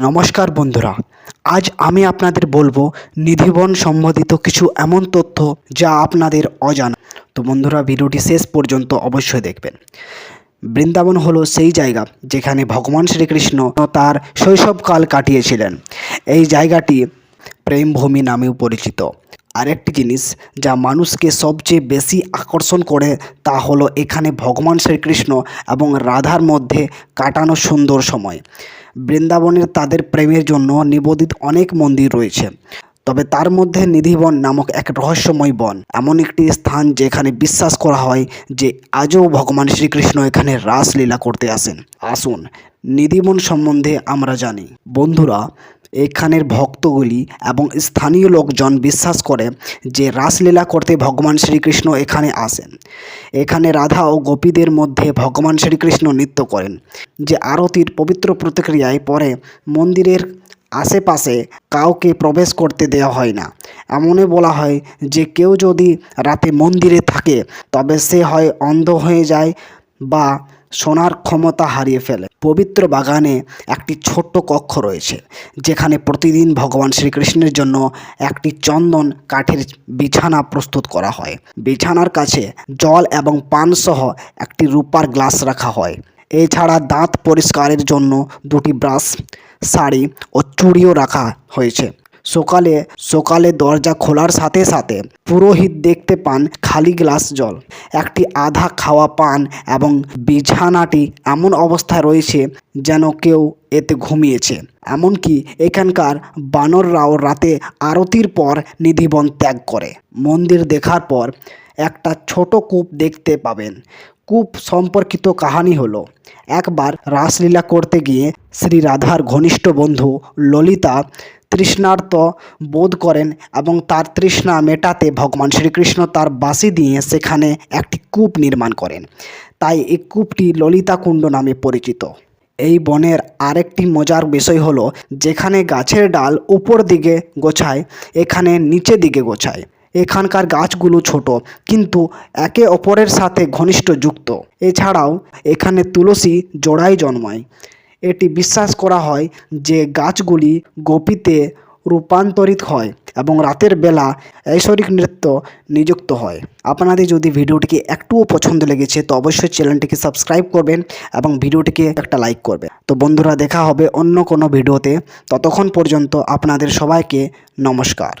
নমস্কার বন্ধুরা, আজ আমি আপনাদের বলব নিধিবন সম্বন্ধিত কিছু এমন তথ্য যা আপনাদের অজানা। তো বন্ধুরা, ভিডিওটি শেষ পর্যন্ত অবশ্যই দেখবেন। বৃন্দাবন হলো সেই জায়গা যেখানে ভগবান শ্রীকৃষ্ণ তার শৈশবকাল কাটিয়েছিলেন। এই জায়গাটি প্রেমভূমি নামেও পরিচিত। আরেকটি জিনিস যা মানুষকে সবচেয়ে বেশি আকর্ষণ করে তা হলো এখানে ভগবান শ্রীকৃষ্ণ এবং রাধার মধ্যে কাটানো সুন্দর সময়। বৃন্দাবনের তাদের প্রেমের জন্য নিবেদিত অনেক মন্দির রয়েছে। তবে তার মধ্যে নিধিবন নামক এক রহস্যময় বন। এমন একটি স্থান যেখানে বিশ্বাস করা হয় যে আজও ভগবান শ্রীকৃষ্ণ এখানে রাসলীলা করতে আসেন। আসুন, নিধিবন সম্বন্ধে আমরা জানি। বন্ধুরা এখানের ভক্তগুলি এবং স্থানীয় লোকজন বিশ্বাস করে যে রাসলীলা করতে ভগবান শ্রীকৃষ্ণ এখানে আসেন। এখানে রাধা ও গোপীদের মধ্যে ভগবান শ্রীকৃষ্ণ নৃত্য করেন, যে আরতির পবিত্র প্রতিক্রিয়ায় পরে মন্দিরের আশেপাশে কাউকে প্রবেশ করতে দেওয়া হয় না। এমনই বলা হয় যে কেউ যদি রাতে মন্দিরে থাকে, তবে সে হয় অন্ধ হয়ে যায় বা শোনার ক্ষমতা হারিয়ে ফেলে। পবিত্র বাগানে একটি ছোট্ট কক্ষ রয়েছে, যেখানে প্রতিদিন ভগবান শ্রীকৃষ্ণের জন্য একটি চন্দন কাঠের বিছানা প্রস্তুত করা হয়। বিছানার কাছে জল এবং পানসহ একটি রূপার গ্লাস রাখা হয়। এছাড়া দাঁত পরিষ্কারের জন্য দুটি ব্রাশ, শাড়ি ও চুড়িও রাখা হয়েছে। সকালে সকালে দরজা খোলার সাথে সাথে পুরোহিত দেখতে পান খালি গ্লাস জল। একটি আধা খাওয়া পান এবং বিছানাটি এমন অবস্থায় রয়েছে যেন কেউ এতে ঘুমিয়েছে। এমনকি এখানকার বানররাও রাতে আরতির পর নিধিবন ত্যাগ করে। মন্দির দেখার পর একটা ছোট কূপ দেখতে পাবেন। কূপ সম্পর্কিত কাহানি হলো, একবার রাসলীলা করতে গিয়ে শ্রী রাধার ঘনিষ্ঠ বন্ধু ললিতা তৃষ্ণার্ত বোধ করেন এবং তার তৃষ্ণা মেটাতে ভগবান শ্রীকৃষ্ণ তার বাঁশি দিয়ে সেখানে একটি কূপ নির্মাণ করেন। তাই এই কূপটি ললিতা কুণ্ড নামে পরিচিত। এই বনের আরেকটি মজার বিষয় হলো, যেখানে গাছের ডাল উপর দিকে গোছায়, এখানে নিচে দিকে গোছায়। এখানকার গাছগুলো ছোট, কিন্তু একে অপরের সাথে ঘনিষ্ঠ যুক্ত। এছাড়াও, এখানে তুলসী জোড়ায় জন্মায়। এটি বিশ্বাস করা হয় যে গাছগুলি গোপীতে রূপান্তরিত হয় এবং রাতের বেলা ঐশ্বরিক নৃত্য নিযুক্ত হয়। আপনাদের যদি ভিডিওটিকে একটুও পছন্দ লেগেছে, তো অবশ্যই চ্যানেলটিকে সাবস্ক্রাইব করবেন এবং ভিডিওটিকে একটা লাইক করবেন। তো বন্ধুরা, দেখা হবে অন্য কোনো ভিডিওতে। ততক্ষণ পর্যন্ত আপনাদের সবাইকে নমস্কার।